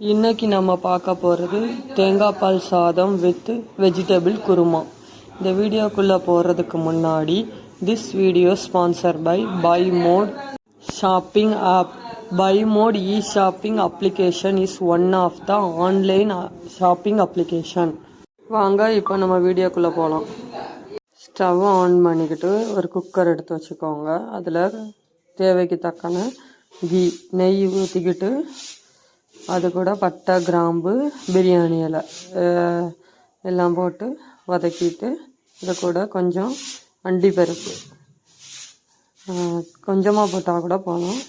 இன்னைக்கு நம்ம பார்க்க போகிறது தேங்காய் பால் சாதம் வித் வெஜிடபிள் குருமா. இந்த வீடியோக்குள்ளே போகிறதுக்கு முன்னாடி this video sponsor by by mode shopping app by mode e shopping application is one of the online shopping application வாங்க இப்போ நம்ம வீடியோக்குள்ளே போகலாம் ஸ்டவ் ஆன் பண்ணிக்கிட்டு ஒரு குக்கர் எடுத்து வச்சுக்கோங்க. அதில் தேவைக்கு தக்கன கீ நெய் ஊற்றிக்கிட்டு அது கூட பட்டை கிராம்பு பிரியாணி இலை எல்லாம் போட்டு வதக்கிட்டு இது கூட கொஞ்சம் அண்டி பருப்பு. கொஞ்சமாக போட்டால் கூட போதும்.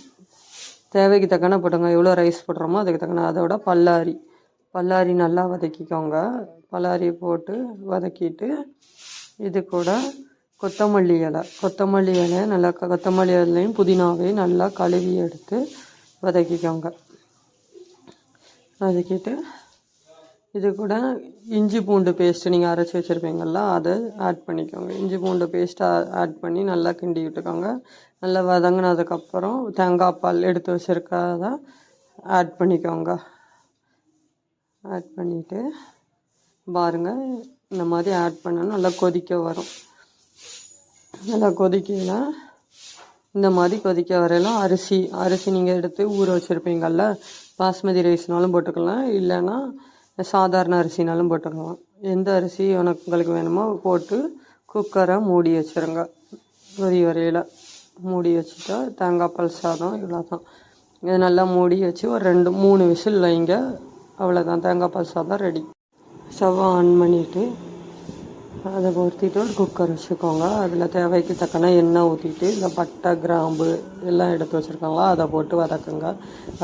தேவைக்கு தக்கன போட்டுங்க. எவ்வளோ ரைஸ் போடுறோமோ அதுக்கு தக்கன. அதோட பல்லாரி. பல்லாரி நல்லா வதக்கிக்கோங்க. பல்லாரி போட்டு வதக்கிட்டு இது கூட கொத்தமல்லி இலை. கொத்தமல்லி இலை நல்லா க- கொத்தமல்லி இலையும் புதினாவையும் நல்லா கழுவி எடுத்து வதக்கிக்கோங்க. வதக்கிட்டு இது கூட இஞ்சி பூண்டு பேஸ்ட்டு நீங்கள் அரைச்சி வச்சுருப்பீங்கள்ல அதை ஆட் பண்ணிக்கோங்க. இஞ்சி பூண்டு பேஸ்ட்டை ஆட் பண்ணி நல்லா கிண்டி விட்டுக்கோங்க. நல்லா வதங்கினதுக்கப்புறம் தேங்காய் பால் எடுத்து வச்சுருக்கத ஆட் பண்ணிக்கோங்க. ஆட் பண்ணிவிட்டு பாருங்கள் இந்த மாதிரி ஆட் பண்ணணும் நல்லா கொதிக்க வரும். நல்லா கொதிக்கலாம் இந்த மாதிரி கொதிக்க வரையிலும் அரிசி அரிசி நீங்கள் எடுத்து ஊற வச்சுருப்பீங்கள்ல பாஸ்மதி ரைஸ்னாலும் போட்டுக்கலாம் இல்லைன்னா சாதாரண அரிசினாலும் போட்டுக்கலாம். எந்த அரிசி உனக்கு உங்களுக்கு வேணுமோ போட்டு குக்கரை மூடி வச்சுருங்க. கொதி வரையில் மூடி வச்சுட்டா தேங்காய் பால் சாதம் இவ்வளோ தான் இது நல்லா மூடி வச்சு ஒரு ரெண்டு மூணு விசில் வைங்க. அவ்வளோதான் தேங்காய் பால் சாதம் ரெடி ஸ்டவ் ஆன் பண்ணிவிட்டு அதை ஊற்றிட்டு ஒரு குக்கர் வச்சுக்கோங்க அதில் தேவைக்கு தக்கன எண்ணெய் ஊற்றிட்டு இந்த பட்டை கிராம்பு எல்லாம் எடுத்து வச்சுருக்காங்களா அதை போட்டு வதக்குங்க.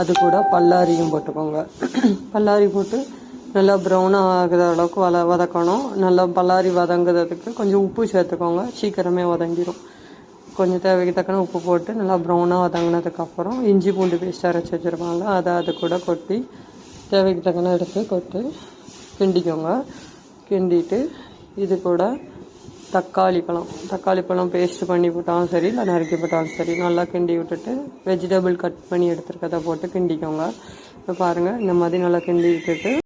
அது கூட பல்லாரியும் போட்டுக்கோங்க. பல்லாரி போட்டு நல்லா ப்ரௌனாக ஆகுற அளவுக்கு வத வதக்கணும். நல்லா பல்லாரி வதங்குறதுக்கு கொஞ்சம் உப்பு சேர்த்துக்கோங்க. சீக்கிரமே வதங்கிடும் கொஞ்சம் தேவைக்கு தக்கன உப்பு போட்டு நல்லா ப்ரௌனாக வதங்கினதுக்கப்புறம் இஞ்சி பூண்டு பேஸ்ட் அரைச்சி வச்சுருப்பாங்க. அதை அது கூட கொட்டி தேவைக்கு தக்கன எடுத்து கொட்டி கிண்டிக்கோங்க. கிண்டிட்டு இது கூட தக்காளி பழம். தக்காளி பழம் பேஸ்ட் பண்ணி போட்டாலும் சரி இல்லை நறுக்கி போட்டாலும் சரி நல்லா கிண்டி விட்டுட்டு வெஜிடபிள் கட் பண்ணி எடுத்துருக்கதை போட்டு கிண்டிக்கோங்க. இப்போ பாருங்கள் இந்த மாதிரி நல்லா கிண்டி விட்டுட்டு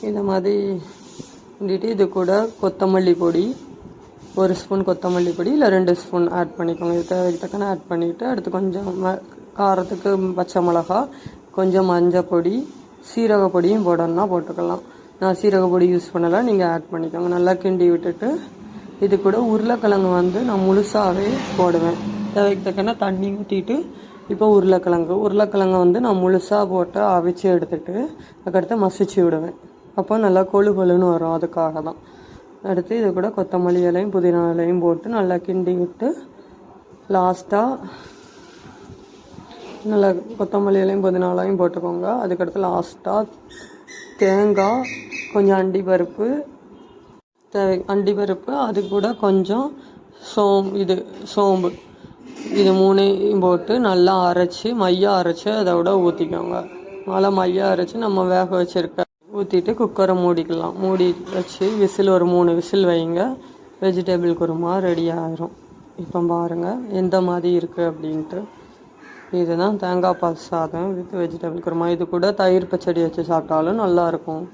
இந்த மாதிரி கிண்டிட்டு இது கூட கொத்தமல்லி பொடி ஒரு ஸ்பூன் கொத்தமல்லி பொடி இல்லை ரெண்டு ஸ்பூன் ஆட் பண்ணிக்கோங்க. இது தேவைக்கு தக்கன ஆட் பண்ணிவிட்டு அடுத்து கொஞ்சம் ம- காரத்துக்கு பச்சை மிளகா கொஞ்சம் மஞ்சள் பொடி சீரக பொடியும் போடணும்னா போட்டுக்கலாம். நான் சீரக பொடி யூஸ் பண்ணலை. நீங்கள் ஆட் பண்ணிக்கோங்க. நல்லா கிண்டி விட்டுட்டு இது கூட உருளைக்கிழங்கு வந்து நான் முழுசாகவே போடுவேன். தேவைக்கு தக்கன தண்ணி ஊற்றிட்டு இப்போ உருளைக்கிழங்கு. உருளைக்கிழங்கு வந்து நான் முழுசாக போட்டு அவிச்சு எடுத்துட்டு அதுக்கடுத்து மசிச்சு விடுவேன். அப்போ நல்லா கொழு கொழுன்னு வரும். அதுக்காக தான். அடுத்து இது கூட கொத்தமல்லி இலையும் புதினா இலையும் போட்டு நல்லா கிண்டி விட்டு லாஸ்ட்டாக நல்லா கொத்தமல்லி இலையும் புதினா இலையும் போட்டுக்கோங்க. அதுக்கடுத்து லாஸ்ட்டாக தேங்காய் கொஞ்சம் அண்டி பருப்பு தேவை அண்டி பருப்பு அது கூட கொஞ்சம் சோம் இது சோம்பு. இது மூணையும் போட்டு நல்லா அரைச்சி மையா அரைச்சி அதோட ஊற்றிக்கோங்க நல்லா மையா அரைச்சி நம்ம வேக வச்சுருக்க ஊற்றிட்டு குக்கரை மூடிக்கலாம். மூடி வச்சு விசில் ஒரு மூணு விசில் வைங்க. வெஜிடபிள் குருமா ரெடி ஆயிரும். இப்போ பாருங்கள் எந்த மாதிரி இருக்குது அப்படின்ட்டு. இதுதான் தேங்காய் பால் சாதம் வித் வெஜிடபிள் குருமா. இது கூட தயிர் பச்சடி வச்சு சாப்பிட்டாலும் நல்லாயிருக்கும்